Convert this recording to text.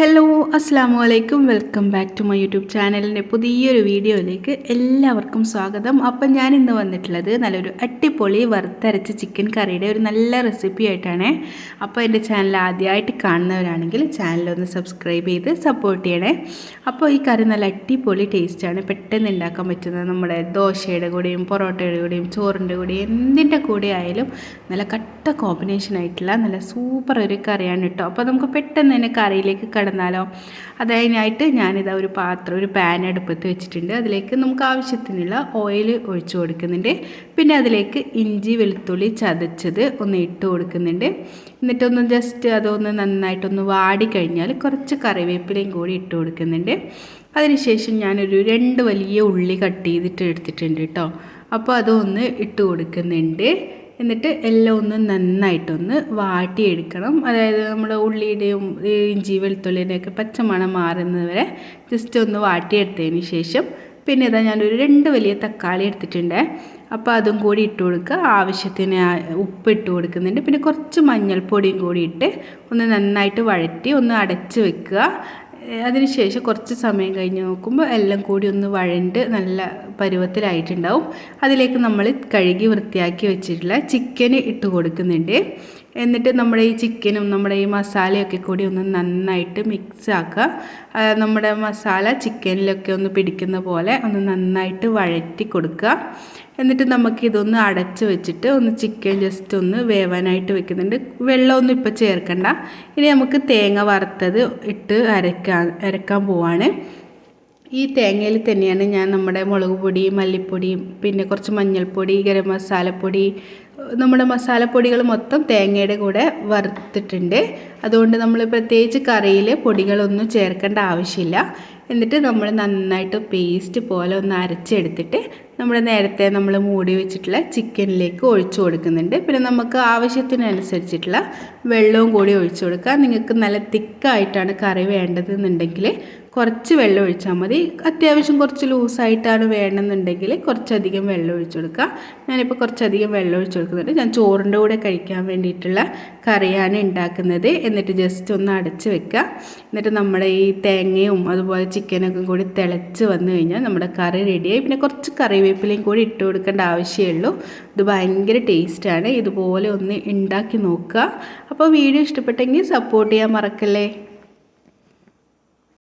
Hello അസ്സാം വലൈക്കും welcome back to my YouTube ചാനലിന്റെ പുതിയൊരു വീഡിയോയിലേക്ക് എല്ലാവർക്കും സ്വാഗതം. അപ്പം ഞാൻ ഇന്ന് വന്നിട്ടുള്ളത് നല്ലൊരു അട്ടിപ്പൊളി വറുത്തരച്ച ചിക്കൻ കറിയുടെ ഒരു നല്ല റെസിപ്പി ആയിട്ടാണ്. അപ്പോൾ എന്റെ ചാനൽ ആദ്യമായിട്ട് കാണുന്നവരാണെങ്കിൽ ചാനലൊന്ന് സബ്സ്ക്രൈബ് ചെയ്ത് സപ്പോർട്ട് ചെയ്യണേ. അപ്പോൾ ഈ കറി നല്ല അടിപൊളി ടേസ്റ്റാണ് പെട്ടെന്ന് ഉണ്ടാക്കാൻ പറ്റുന്നത് നമ്മുടെ ദോശയുടെ കൂടെയും പൊറോട്ടയുടെ കൂടെയും ചോറിന്റെ കൂടെയും എന്തിന്റെ കൂടെ ആയാലും നല്ല കട്ട കോമ്പിനേഷൻ ആയിട്ടുള്ള നല്ല സൂപ്പർ ഒരു കറിയാണ് കേട്ടോ അപ്പോൾ നമുക്ക് പെട്ടെന്ന് തന്നെ കറിയിലേക്ക് കടന്നാലോ? അതിനായിട്ട് ഞാനിതാ ഒരു പാത്രം ഒരു പാൻ അടുപ്പത്ത് വെച്ചിട്ടുണ്ട്. അതിലേക്ക് നമുക്ക് ആവശ്യത്തിനുള്ള ഓയിൽ ഒഴിച്ചു കൊടുക്കുന്നുണ്ട്. പിന്നെ അതിലേക്ക് ഇഞ്ചി വെളുത്തുള്ളി ചതച്ചത് ഒന്ന് ഇട്ട് കൊടുക്കുന്നുണ്ട്. എന്നിട്ടൊന്ന് ജസ്റ്റ് അതൊന്ന് നന്നായിട്ടൊന്ന് വാടിക്കഴിഞ്ഞാൽ കുറച്ച് കറിവേപ്പിലയും കൂടി ഇട്ട് കൊടുക്കുന്നുണ്ട്. അതിനുശേഷം ഞാനൊരു രണ്ട് വലിയ ഉള്ളി കട്ട് ചെയ്തിട്ട് എടുത്തിട്ടുണ്ട് കേട്ടോ. അപ്പോൾ അതൊന്ന് ഇട്ട് കൊടുക്കുന്നുണ്ട്. എന്നിട്ട് എല്ലാം ഒന്ന് നന്നായിട്ടൊന്ന് വാട്ടിയെടുക്കണം. അതായത് നമ്മുടെ ഉള്ളിയുടെയും ഇഞ്ചി വെളുത്തുള്ളിയുടെയൊക്കെ പച്ചമണം മാറുന്നത് വരെ ജസ്റ്റ് ഒന്ന് വാട്ടിയെടുത്തതിന് ശേഷം പിന്നെ ഇതാ ഞാനൊരു രണ്ട് വലിയ തക്കാളി എടുത്തിട്ടുണ്ട്. അപ്പോൾ അതും കൂടി ഇട്ട് കൊടുക്കുക. ആവശ്യത്തിന് ഉപ്പ് ഇട്ട് കൊടുക്കുന്നുണ്ട്. പിന്നെ കുറച്ച് മഞ്ഞൾപ്പൊടിയും കൂടി ഇട്ട് ഒന്ന് നന്നായിട്ട് വഴറ്റി ഒന്ന് അടച്ച് വെക്കുക. അതിനുശേഷം കുറച്ച് സമയം കഴിഞ്ഞ് നോക്കുമ്പോൾ എല്ലാം കൂടി ഒന്ന് വഴണ്ട് നല്ല പരുവത്തിലായിട്ടുണ്ടാവും. അതിലേക്ക് നമ്മൾ കഴുകി വൃത്തിയാക്കി വെച്ചിട്ടുള്ള ചിക്കൻ ഇട്ട് കൊടുക്കുന്നുണ്ട്. എന്നിട്ട് നമ്മുടെ ഈ ചിക്കനും നമ്മുടെ ഈ മസാലയൊക്കെ കൂടി ഒന്ന് നന്നായിട്ട് മിക്സ് ആക്കുക. നമ്മുടെ മസാല ചിക്കനിലൊക്കെ ഒന്ന് പിടിക്കുന്ന പോലെ ഒന്ന് നന്നായിട്ട് വഴറ്റി കൊടുക്കുക. എന്നിട്ട് നമുക്ക് ഇതൊന്ന് അടച്ച് വെച്ചിട്ട് ഒന്ന് ചിക്കൻ ജസ്റ്റ് ഒന്ന് വേവാനായിട്ട് വെക്കുന്നുണ്ട്. വെള്ളമൊന്നും ഇപ്പോൾ ചേർക്കണ്ട. ഇനി നമുക്ക് തേങ്ങ വറുത്തത് ഇട്ട് അരക്കാൻ അരക്കാൻ പോവാണ്. ഈ തേങ്ങയിൽ തന്നെയാണ് ഞാൻ നമ്മുടെ മുളക് പൊടി മല്ലിപ്പൊടി പിന്നെ കുറച്ച് മഞ്ഞൾപ്പൊടി ഗരം മസാലപ്പൊടി നമ്മുടെ മസാലപ്പൊടികൾ മൊത്തം തേങ്ങയുടെ കൂടെ വറുത്തിട്ടുണ്ട്. അതുകൊണ്ട് നമ്മൾ പ്രത്യേകിച്ച് കറിയിൽ പൊടികളൊന്നും ചേർക്കേണ്ട ആവശ്യമില്ല. എന്നിട്ട് നമ്മൾ നന്നായിട്ട് പേസ്റ്റ് പോലെ ഒന്ന് അരച്ചെടുത്തിട്ട് നമ്മൾ നേരത്തെ നമ്മൾ മൂടി വെച്ചിട്ടുള്ള ചിക്കനിലേക്ക് ഒഴിച്ചു കൊടുക്കുന്നുണ്ട്. പിന്നെ നമുക്ക് ആവശ്യത്തിനനുസരിച്ചിട്ടുള്ള വെള്ളവും കൂടി ഒഴിച്ചു കൊടുക്കുക. നിങ്ങൾക്ക് നല്ല തിക്കായിട്ടാണ് കറി വേണ്ടതെന്നുണ്ടെങ്കിൽ കുറച്ച് വെള്ളം ഒഴിച്ചാൽ മതി. അത്യാവശ്യം കുറച്ച് ലൂസായിട്ടാണ് വേണമെന്നുണ്ടെങ്കിൽ കുറച്ചധികം വെള്ളം ഒഴിച്ചു കൊടുക്കുക. ഞാനിപ്പോൾ കുറച്ചധികം വെള്ളം ഒഴിച്ചു കൊടുക്കുന്നുണ്ട്. ഞാൻ ചോറിന്റെ കൂടെ കഴിക്കാൻ വേണ്ടിയിട്ടുള്ള കറിയാണ് ഉണ്ടാക്കുന്നത്. എന്നിട്ട് ജസ്റ്റ് ഒന്ന് അടച്ച് വെക്കുക. എന്നിട്ട് നമ്മുടെ ഈ തേങ്ങയും അതുപോലെ ചിക്കനൊക്കെ കൂടി തിളച്ച് വന്നു കഴിഞ്ഞാൽ നമ്മുടെ കറി റെഡിയായി പിന്നെ കുറച്ച് കറിവേപ്പിലയും കൂടി ഇട്ട് കൊടുക്കേണ്ട ആവശ്യമുള്ളൂ. ഇത് ഭയങ്കര ടേസ്റ്റാണ് ഇതുപോലെ ഒന്ന് ഉണ്ടാക്കി നോക്കുക. അപ്പോൾ വീഡിയോ ഇഷ്ടപ്പെട്ടെങ്കിൽ സപ്പോർട്ട് ചെയ്യാൻ മറക്കല്ലേ?